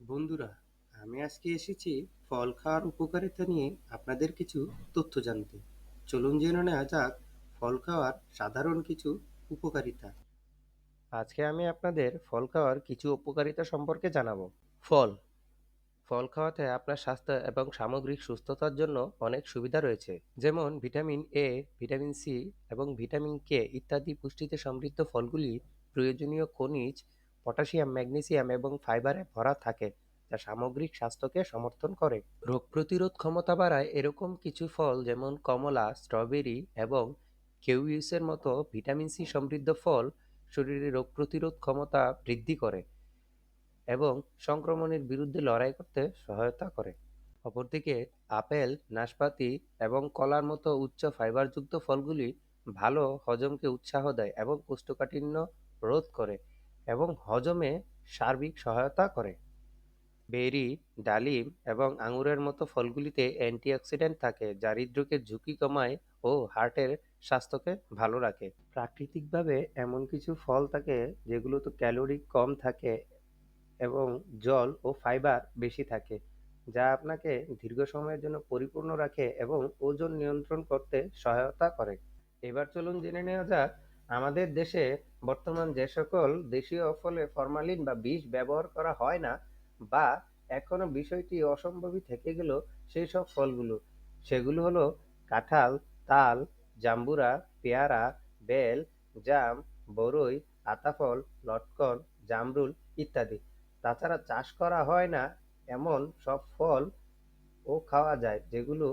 বন্ধুরা, আমি আজকে এসেছি ফল খাওয়ার উপকারিতা নিয়ে আপনাদের কিছু তথ্য জানতে। চলুন জেনে নেওয়া যাক ফল খাওয়ার সাধারণ কিছু উপকারিতা। আজকে আমি আপনাদের ফল খাওয়ার কিছু উপকারিতা সম্পর্কে জানাব। ফল। ফল খাওয়াতে আপনার স্বাস্থ্য এবং সামগ্রিক সুস্থতার জন্য অনেক সুবিধা রয়েছে। যেমন ভিটামিন এ ভিটামিন সি এবং ভিটামিন কে ইত্যাদি পুষ্টিতে সমৃদ্ধ ফলগুলি প্রয়োজনীয় খনিজ পটাশিয়াম, ম্যাগনেসিয়াম এবং ফাইবারে ভরা থাকে, যা সামগ্রিক স্বাস্থ্যকে সমর্থন করে। রোগ প্রতিরোধ ক্ষমতা বাড়ায় এরকম কিছু ফল যেমন কমলা, স্ট্রবেরি এবং কিউইসের মতো ভিটামিন সি সমৃদ্ধ ফল শরীরে রোগ প্রতিরোধ ক্ষমতা বৃদ্ধি করে এবং সংক্রমণের বিরুদ্ধে লড়াই করতে সহায়তা করে। অপরদিকে, আপেল, নাশপাতি এবং কলার মতো উচ্চ ফাইবারযুক্ত ফলগুলি ভালো হজমকে উৎসাহ দেয় এবং কোষ্ঠকাঠিন্য রোধ করে। এবং হজমে সার্বিক সহায়তা করে। বেরি, ডালিম এবং আঙুরের মতো ফলগুলিতে অ্যান্টিঅক্সিডেন্ট থাকে, যা হৃদরোগের ঝুঁকি কমায় ও হার্টের স্বাস্থ্যকে ভালো রাখে। প্রাকৃতিকভাবে এমন কিছু ফল থাকে যেগুলোতে ক্যালোরি কম থাকে এবং জল ও ফাইবার বেশি থাকে, যা আপনাকে দীর্ঘ সময়ের জন্য পরিপূর্ণ রাখে এবং ওজন নিয়ন্ত্রণ করতে সহায়তা করে। এবার চলুন জেনে নেওয়া যাক আমাদের দেশে বর্তমান যে সকল দেশীয় ফলে ফরমালিন বা বিষ ব্যবহার করা হয় না বা এখনও বিষয়টি অসম্ভবই থেকে গেল সেই সব ফলগুলো। সেগুলো হলো কাঁঠাল, তাল, জাম্বুরা, পেয়ারা, বেল, জাম, বরই, আতাফল, লটকন, জামরুল ইত্যাদি। তাছাড়া চাষ করা হয় না এমন সব ফল ও খাওয়া যায় যেগুলো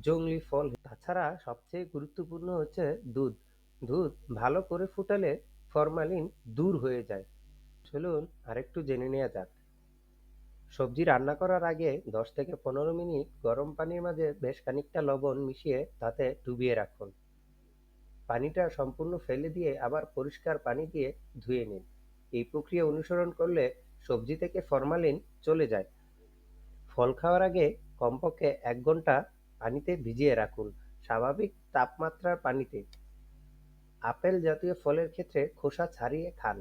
জংলি ফল। তাছাড়া সবচেয়ে গুরুত্বপূর্ণ হচ্ছে দুধ। দুধ ভালো করে ফুটালে ফরমালিন দূর হয়ে যায়। চলুন আরেকটু জেনে নেওয়া যাক। সবজি রান্না করার আগে দশ থেকে পনেরো মিনিট গরম পানির মাঝে বেশ খানিকটা লবণ মিশিয়ে তাতে ডুবিয়ে রাখুন। পানিটা সম্পূর্ণ ফেলে দিয়ে আবার পরিষ্কার পানি দিয়ে ধুয়ে নিন। এই প্রক্রিয়া অনুসরণ করলে সবজি থেকে ফরমালিন চলে যায়। ফল খাওয়ার আগে কমপক্ষে এক ঘণ্টা পানিতে ভিজিয়ে রাখুন। স্বাভাবিক তাপমাত্রার পানিতে। আপেল জাতীয় ফলের ক্ষেত্রে খোসা ছাড়িয়ে খান।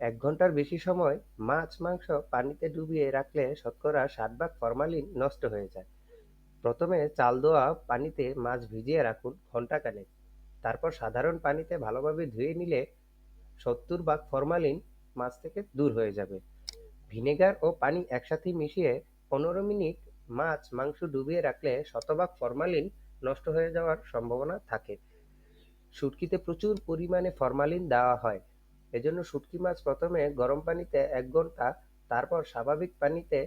এক ঘণ্টার বেশি সময় মাছ, মাংস পানিতে ডুবিয়ে রাখলে শতকরা ষাট ভাগ ফরমালিন নষ্ট হয়ে যায়। প্রথমে চাল দেওয়া পানিতে মাছ ভিজিয়ে রাখুন ঘন্টাখানেক তারপর সাধারণ পানিতে ভালোভাবে ধুয়ে নিলে সত্তর ভাগ ফরমালিন মাছ থেকে দূর হয়ে যাবে। ভিনেগার ও পানি একসাথে মিশিয়ে পনেরো মিনিট মাছ, মাংস ডুবিয়ে রাখলে শতভাগ ফরমালিন নষ্ট হয়ে যাওয়ার সম্ভাবনা থাকে। শুটকিতে প্রচুর পরিমাণে ফরমালিন দেওয়া হয়। এজন্য শুটকি মাছ প্রথমে গরম পানিতে এক ঘণ্টা, তারপর স্বাভাবিক পানিতে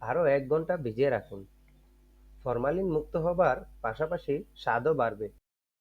আরও এক ঘণ্টা ভিজিয়ে রাখুন। ফরমালিন মুক্ত হবার পাশাপাশি স্বাদও বাড়বে।